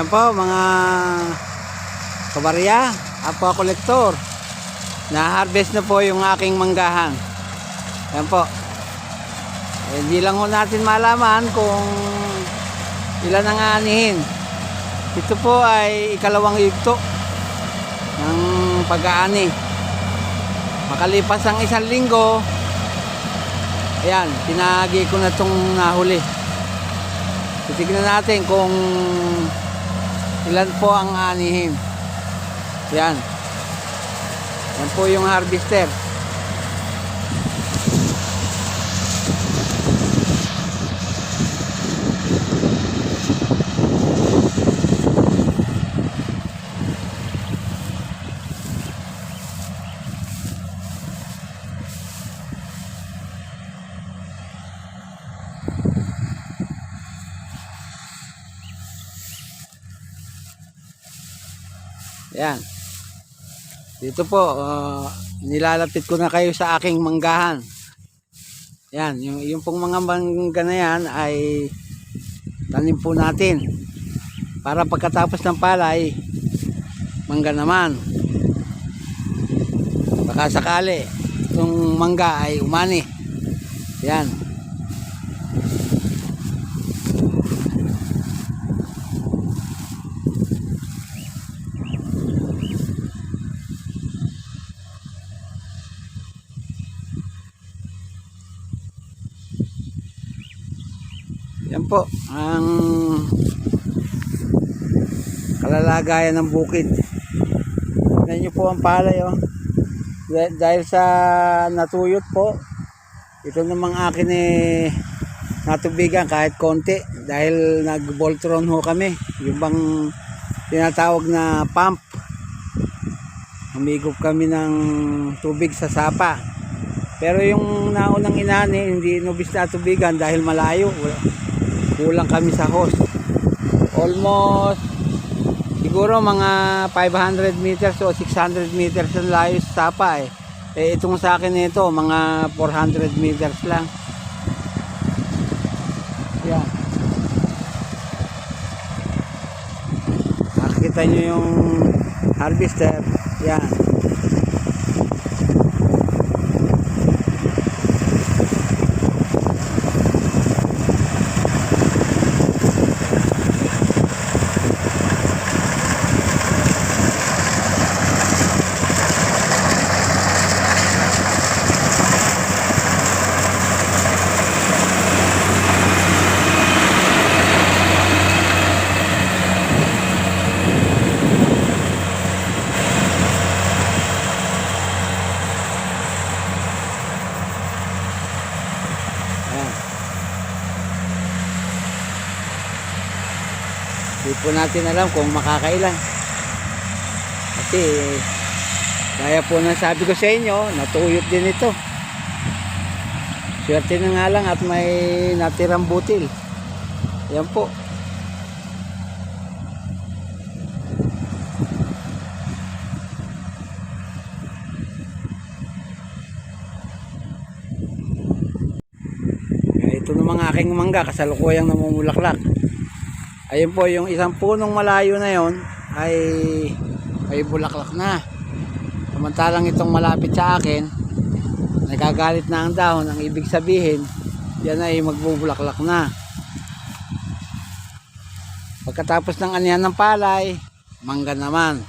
Yan po mga kabarya, apo kolektor. Na-harvest na po yung aking manggahan. Yan po. Eh, Hindi lang ho natin malaman kung ilan ang aanihin. Ito po ay ikalawang yugto ng pag-aani. Makalipas ang isang linggo, ayan, pinagi ko na itong nahuli. Titignan natin kung ilan po ang anihin. Yan. Yan po yung harvester. Yan. Dito po, uh, nilalapit ko na kayo sa aking manggahan. Yan, yung, yung pong mga mangga na yan ay tanim po natin. Para pagkatapos ng palay, mangga naman. Baka sakali, itong mangga ay umani. Yan. Yan po, ang kalalagayan ng bukid. Tignan nyo po ang palay, oh. Dah- Dahil sa natuyot po, ito namang akin eh, natubigan kahit konti. Dahil nag-voltron ho kami. Yung bang tinatawag na pump. Humigop kami ng tubig sa sapa. Pero yung naunang inani, hindi nubis na tubigan dahil malayo. Kulang kami sa hose almost siguro mga 500 meters o 600 meters ang layo sa tapa eh. Eh itong sa akin ito mga 400 meters lang. Yan. Makikita nyo yung harvester. Yan natin alam kung makakailan. Kasi, kaya po na sabi ko sa inyo, natuyot din ito. Swerte na nga lang at may natirang butil. Yan po. Ito ng mga aking mangga, kasalukuyang namumulaklak. Ayun po, yung isang punong malayo na yon ay ay bulaklak na. Samantalang itong malapit sa akin, nagagalit na ang dahon. Ang ibig sabihin, yan ay magbubulaklak na. Pagkatapos ng anihan ng palay, mangga naman.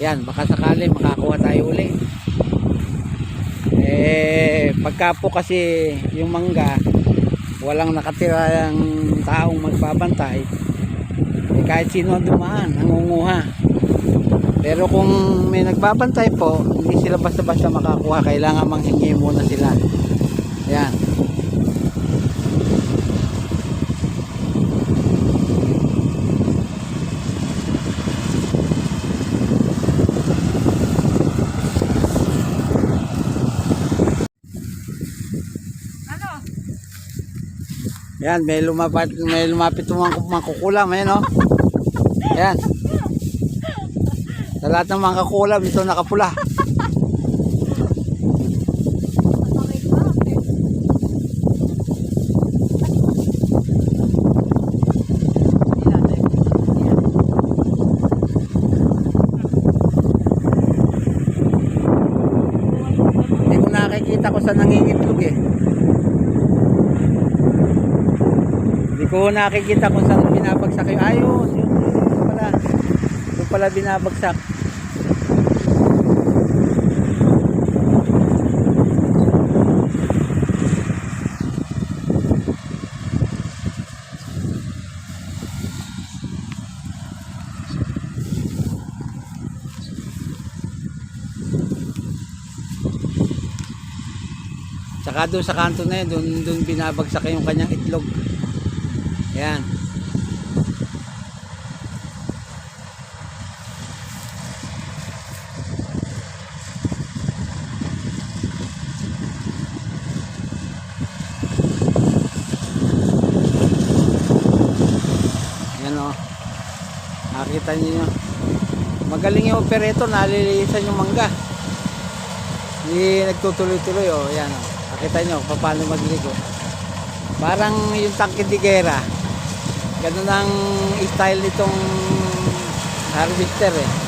Yan, baka sakali makakuha tayo uli. Eh, pagka po kasi yung mangga, walang nakatira yung taong magbabantay, kahit sino ang dumaan, nangunguha. Pero kung may nagbabantay po, hindi sila basta-basta makakuha, kailangan manghingi muna sila. Yan. Yan, may lumapit, may lumapit mga mangkukulam, ayan oh. Yan. Sa lahat ng mangkukulam, ito nakapula. Hindi ko nakikita ko sa nangingitlog eh. Hindi ko nakikita kung saan binabagsak yung ayos. Yun, yun pala. Doon pala binabagsak. Tsaka doon sa kanto na yun, doon, doon binabagsak yung kanyang itlog. Yan. Yan o. Nakita niyo. Magaling yung operator, nalilisan yung mangga. Hindi nagtutuloy-tuloy oh, yan oh. Nakita nyo paano magligo. Parang yung guerra. Ganun ang style nitong harvester eh.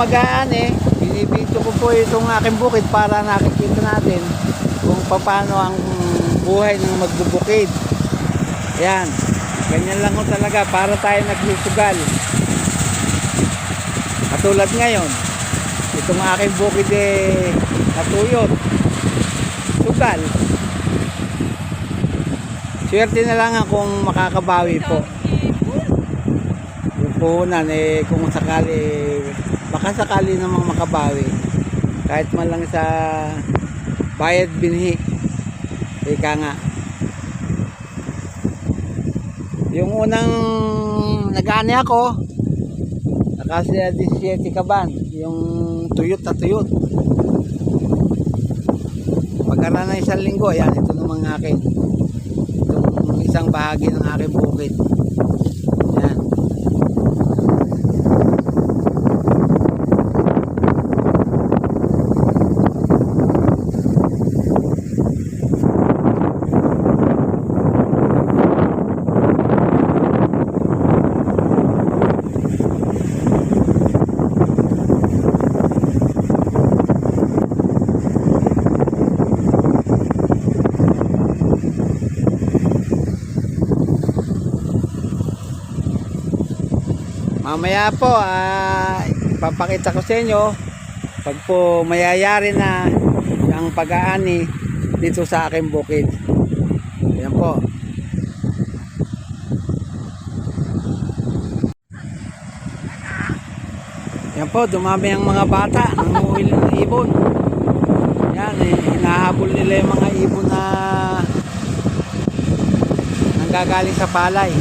Magaan eh, binibito ko po itong aking bukid para nakikita natin kung paano ang buhay ng magbubukid. Yan. Ganyan lang ko talaga para tayo nagsusugal. Katulad ngayon, itong aking bukid eh natuyot. Sugal. Swerte na lang kung makakabawi po yung puhunan eh kung sakali baka sakali namang makabawi. Kahit man lang sa bayad binhi. Ika nga. Yung unang nag-ani ako nakasya 17 kaban yung tuyot na tuyot. Pagkara na isang linggo ayan ito naman akin. Itong isang bahagi ng aking bukid Mamaya po, ah, papakita ko sa inyo pag po mayayari na ang pag-aani dito sa aking bukid. Ayan po. Ayan po, dumami ang mga bata. Nanguhuli ng ibon. Yan, eh, hinahabol nila yung mga ibon na nanggagaling sa palay.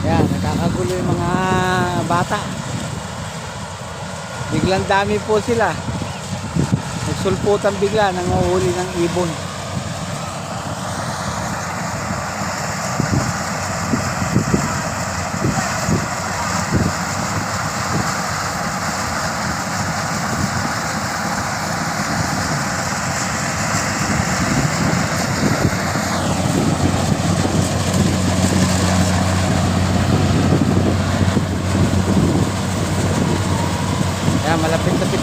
Yan, nakakagulo yung mga bata. Biglang dami po sila. Nagsulputan bigla, nanguhuli ng ibon. Yan, malapit-lapit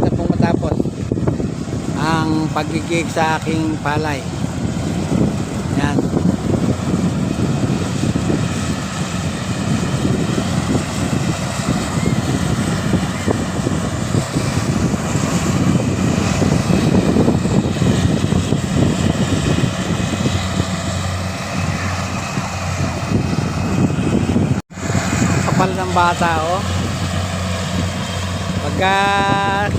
na pong matapos. Pagigig sa aking palay. Yan. Kapal ng bata, oh. Pagka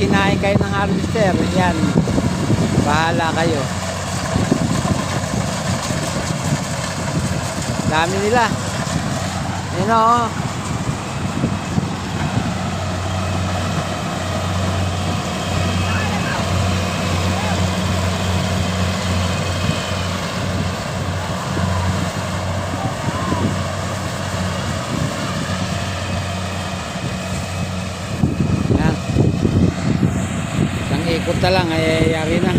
kinain kayo ng harvester, yan. Bahala kayo. Dami nila. Yan o. Yan. Isang ikot na lang, ay yari na.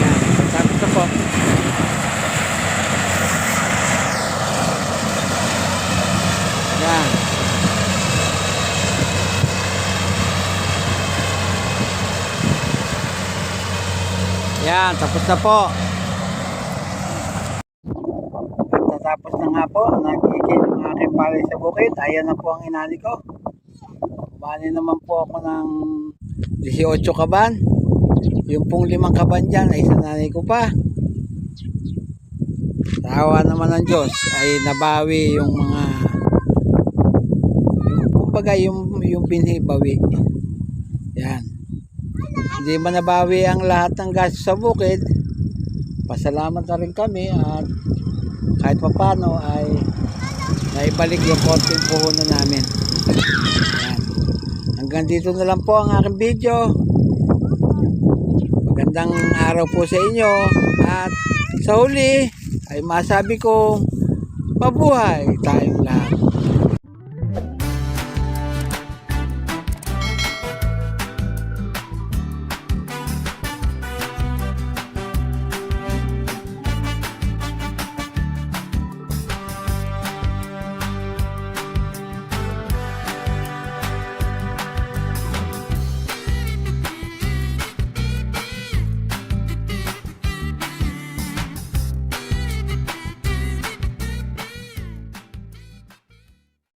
Yan. Tapos na po. Yan. Yan, tapos na po. At natapos na nga po, nagigil ang aking palay sa bukid. Ayan na po ang inani ko. Bali naman po ako ng 18 kaban. Yung pong limang kaban dyan ay sa nanay ko pa. Tawa naman ng Diyos ay nabawi yung mga yung, kumbaga yung, yung binhi bawi. Yan. Hindi man nabawi ang lahat ng gastos sa bukid. Pasalamat na rin kami at kahit papano ay naibalik yung konting puhunan namin. Yan. Hanggang dito na lang po ang aking video. Magandang araw po sa inyo at sa huli ay masabi ko mabuhay tayong lahat.